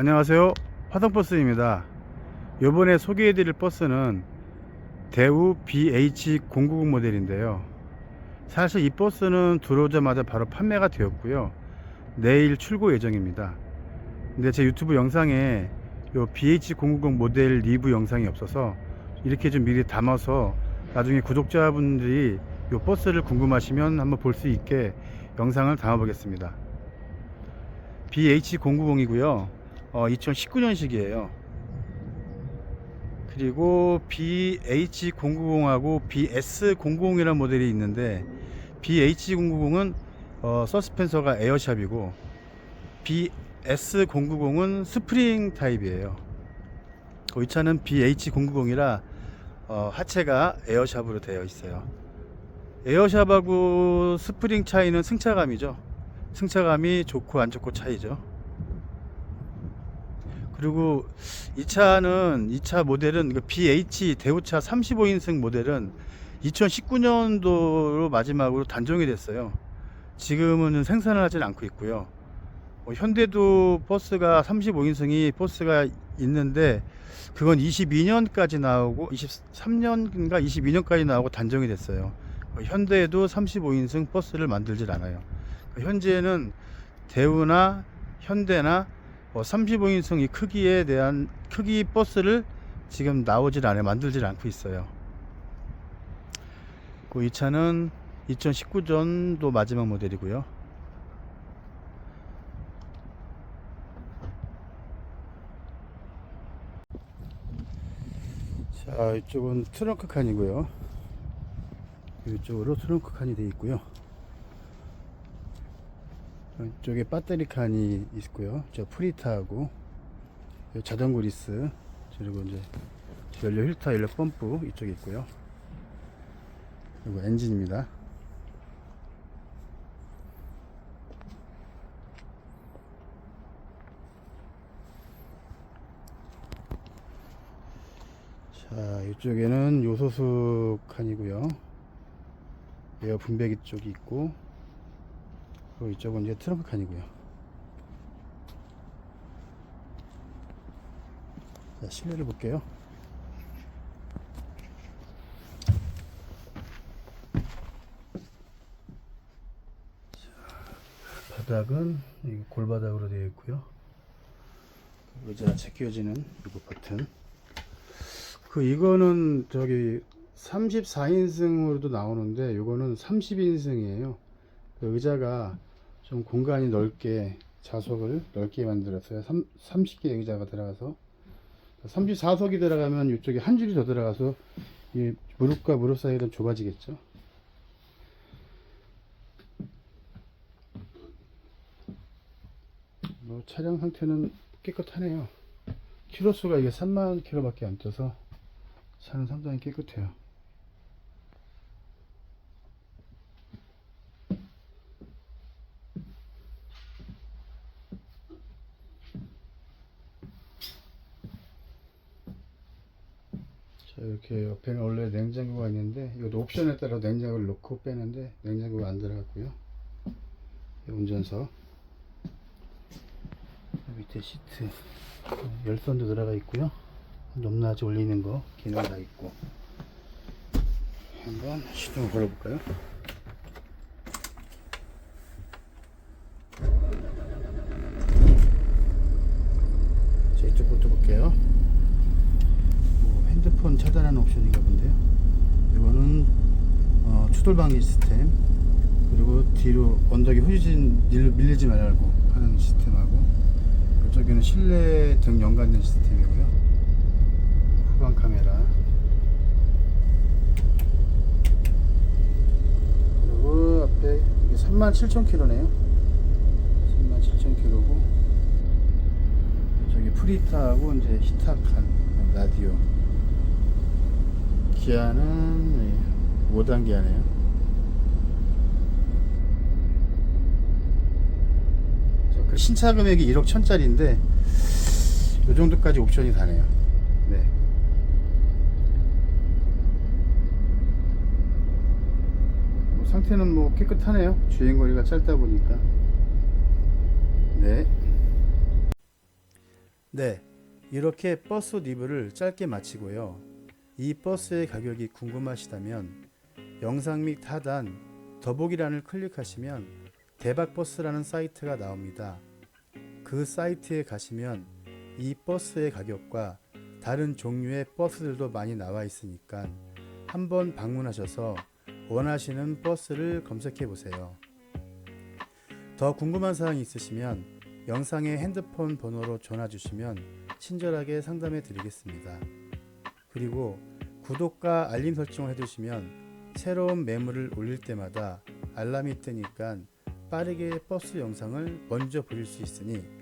안녕하세요. 화성버스입니다. 이번에 소개해드릴 버스는 대우 BH090 모델인데요. 사실 이 버스는 들어오자마자 바로 판매가 되었고요. 내일 출고 예정입니다. 근데 제 유튜브 영상에 요 BH090 모델 리뷰 영상이 없어서 이렇게 좀 미리 담아서 나중에 구독자분들이 요 버스를 궁금하시면 한번 볼 수 있게 영상을 담아 보겠습니다. BH090이고요 어, 2019년식이에요. 그리고 BH090하고 BS090이라는 모델이 있는데 BH090은 어, 서스펜서가 에어샵이고 BS090은 스프링 타입이에요. 이 차는 BH090이라 어, 하체가 에어샵으로 되어 있어요. 에어샵하고 스프링 차이는 승차감이죠. 승차감이 좋고 안 좋고 차이죠. 그리고 이 차는 이 차 모델은 그 BH 대우차 35인승 모델은 2019년도로 마지막으로 단종이 됐어요. 지금은 생산을 하진 않고 있고요. 어, 현대도 버스가 35인승이 버스가 있는데 그건 22년까지 나오고 23년인가 22년까지 나오고 단종이 됐어요. 어, 현대도 35인승 버스를 만들질 않아요. 현재는 대우나 현대나 뭐 35인승 이 크기에 대한 크기 버스를 지금 나오질 않아요. 만들질 않고 있어요. 그 이 차는 2019년도 마지막 모델이고요. 자, 이쪽은 트렁크 칸이고요. 이쪽으로 트렁크 칸이 되어 있고요. 이쪽에 배터리 칸이 있고요. 저 프리타하고 요 자전거 리스 그리고 이제 연료 힐터 연료 펌프 이쪽에 있고요. 그리고 엔진입니다. 자, 이쪽에는 요소수 칸이고요. 에어 분배기 쪽이 있고 그리고 이쪽은 이제 트렁크 칸이고요. 자, 실내를 볼게요. 자, 바닥은 이 골바닥으로 되어 있고요. 의자 제껴지는 이거 버튼. 그 이거는 저기 34인승으로도 나오는데 이거는 30인승이에요. 그 의자가 좀 공간이 넓게 좌석을 넓게 만들었어요. 3, 30개 의자가 들어가서 34석이 들어가면 이쪽에 한 줄이 더 들어가서 이 무릎과 무릎 사이가 좁아지겠죠. 뭐 차량 상태는 깨끗하네요. 키로수가 이게 3만 킬로밖에 안 떠서 차는 상당히 깨끗해요. 자 이렇게 옆에는 원래 냉장고가 있는데 이것도 옵션에 따라 냉장고를 넣고 빼는데 냉장고가 안 들어갔고요. 이 운전석. 밑에 시트. 열선도 들어가 있고요. 높낮이 올리는 거 기능 다 있고. 한번 시동을 걸어볼까요 자 이쪽부터 볼게요 뭐 핸드폰 차단하는 옵션인가 본데요. 이거는 어, 추돌방지 시스템 그리고 뒤로 언덕에 후진 밀- 밀리지 말라고 하는 시스템하고 이쪽에는 실내 등 연관된 시스템이고요. 후방 카메라 그리고 앞에 이게 37,000km네요. 37,000km고 저기 프리타하고 이제 히타칸 라디오 기아는 5단 기아네요 그 신차 금액이 1억 1000짜리인데 이 정도까지 옵션이 다네요 네. 뭐 상태는 뭐 깨끗하네요 주행거리가 짧다 보니까 네 네, 이렇게 버스 리뷰를 짧게 마치고요. 이 버스의 가격이 궁금하시다면 영상 및 하단 더보기란을 클릭하시면 대박버스라는 사이트가 나옵니다. 그 사이트에 가시면 이 버스의 가격과 다른 종류의 버스들도 많이 나와 있으니까 한번 방문하셔서 원하시는 버스를 검색해 보세요. 더 궁금한 사항이 있으시면 영상의 핸드폰 번호로 전화 주시면 친절하게 상담해 드리겠습니다. 그리고 구독과 알림 설정을 해두시면 새로운 매물을 올릴 때마다 알람이 뜨니까 빠르게 버스 영상을 먼저 보실 수 있으니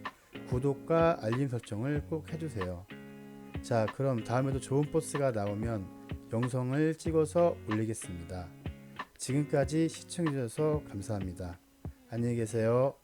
구독과 알림 설정을 꼭 해주세요. 자, 그럼 다음에도 좋은 버스가 나오면 영상을 찍어서 올리겠습니다. 지금까지 시청해주셔서 감사합니다. 안녕히 계세요.